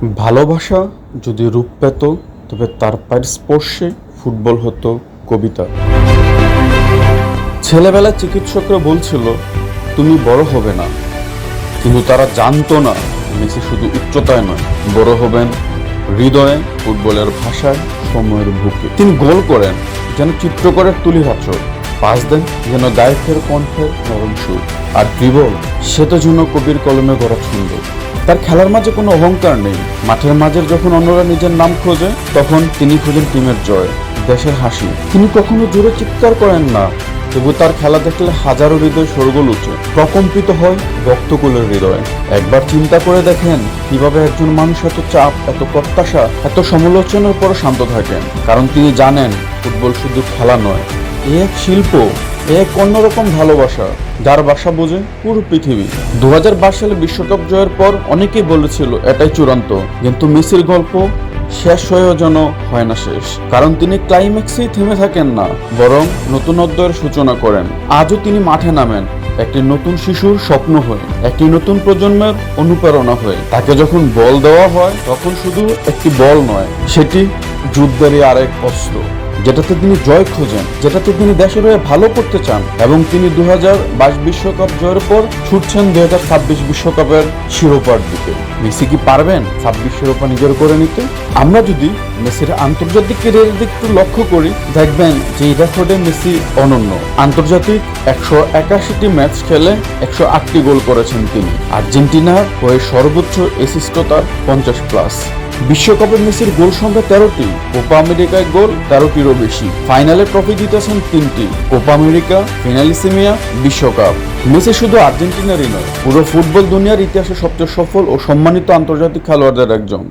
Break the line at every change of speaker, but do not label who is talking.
ভালোবাসা যদি রূপ পেত, তবে তার পায়ের স্পর্শে ফুটবল হতো কবিতা। ছেলেবেলা চিকিৎসকরা বলছিল, তুমি বড় হবে না। কিন্তু তারা জানতো না, মেসি শুধু উচ্চতায় নয়, বড় হবেন হৃদয়ে ফুটবলের ভাষায় সময়ের বুকে। তিনি গোল করেন, যেন চিত্রকরের তুলি হাচর পাস দেন, যেন গায়কের কণ্ঠের নরম সুর। আর ড্রিবল সে তো যেন কবির কলমে গড়া ছন্দ। তার খেলার মাঝে কোনো অহংকার নেই। মাঠের মাঝে যখন অন্যরা নিজের নাম খোঁজে, তখন তিনি খোঁজেন টিমের জয়, দেশের হাসি। তিনি কখনো জোরে চিৎকার করেন না, তবু তার খেলা দেখলে হাজারো হৃদয় সরগোল উঠে। প্রকম্পিত হয় ভক্তকুলের হৃদয়। একবার চিন্তা করে দেখেন কীভাবে একজন মানুষ এত চাপ, এত প্রত্যাশা, এত সমালোচনার পরও শান্ত থাকেন। কারণ তিনি জানেন, ফুটবল শুধু খেলা নয় এক শিল্প, এক অন্যরকম ভালোবাসা, যার বাসা বোঝে পুরো পৃথিবী। দু সালে বিশ্বকাপ জয়ের পর অনেকেই বলেছিল, এটাই চূড়ান্ত। কিন্তু মেসির গল্প, শেষ হয়েও যেন হয় না শেষ। কারণ তিনি ক্লাইম্যাক্সেই থেমে থাকেন না, বরং নতুন অধ্যায়ের সূচনা করেন। আজও তিনি মাঠে নামেন, একটি নতুন শিশুর স্বপ্ন হয়ে, একটি নতুন প্রজন্মের অনুপ্রেরণা হয়ে। তাকে যখন বল দেওয়া হয়, তখন শুধু একটি বল নয়, সেটি যুদ্ধেরই আরেক অস্ত্র, যেটাতে তিনি জয় খোঁজেন, যেটাতে তিনি দেশের হয়ে ভালো করতে চান এবং তিনি দু বিশ্বকাপ জয়ের পর ছুটছেন দু বিশ্বকাপের শিরোপার দিকে। মেসি কি পারবেন ছাব্বিশ শিরোপা নিজের করে নিতে? আমরা যদি মেসির আন্তর্জাতিক ক্যারিয়ারের দিক একটু লক্ষ্য করি, দেখবেন যে এই রেকর্ডে মেসি অনন্য। আন্তর্জাতিক একশো একাশিটি ম্যাচ খেলে একশো আটটি গোল করেছেন তিনি। আর্জেন্টিনার হয়ে সর্বোচ্চ এসিস্ট তার পঞ্চাশ প্লাস বিশ্বকাপে মেসির গোল সংখ্যা তেরোটি, কোপা আমেরিকায় গোল তেরোটিরও বেশি। ফাইনালে ট্রফি জিতেছেন তিনটি, কোপা আমেরিকা, ফিনালিসিমিয়া, বিশ্বকাপ। মেসি শুধু আর্জেন্টিনারই নয়, পুরো ফুটবল দুনিয়ার ইতিহাসে সবচেয়ে সফল ও সম্মানিত আন্তর্জাতিক খেলোয়াড়দের একজন।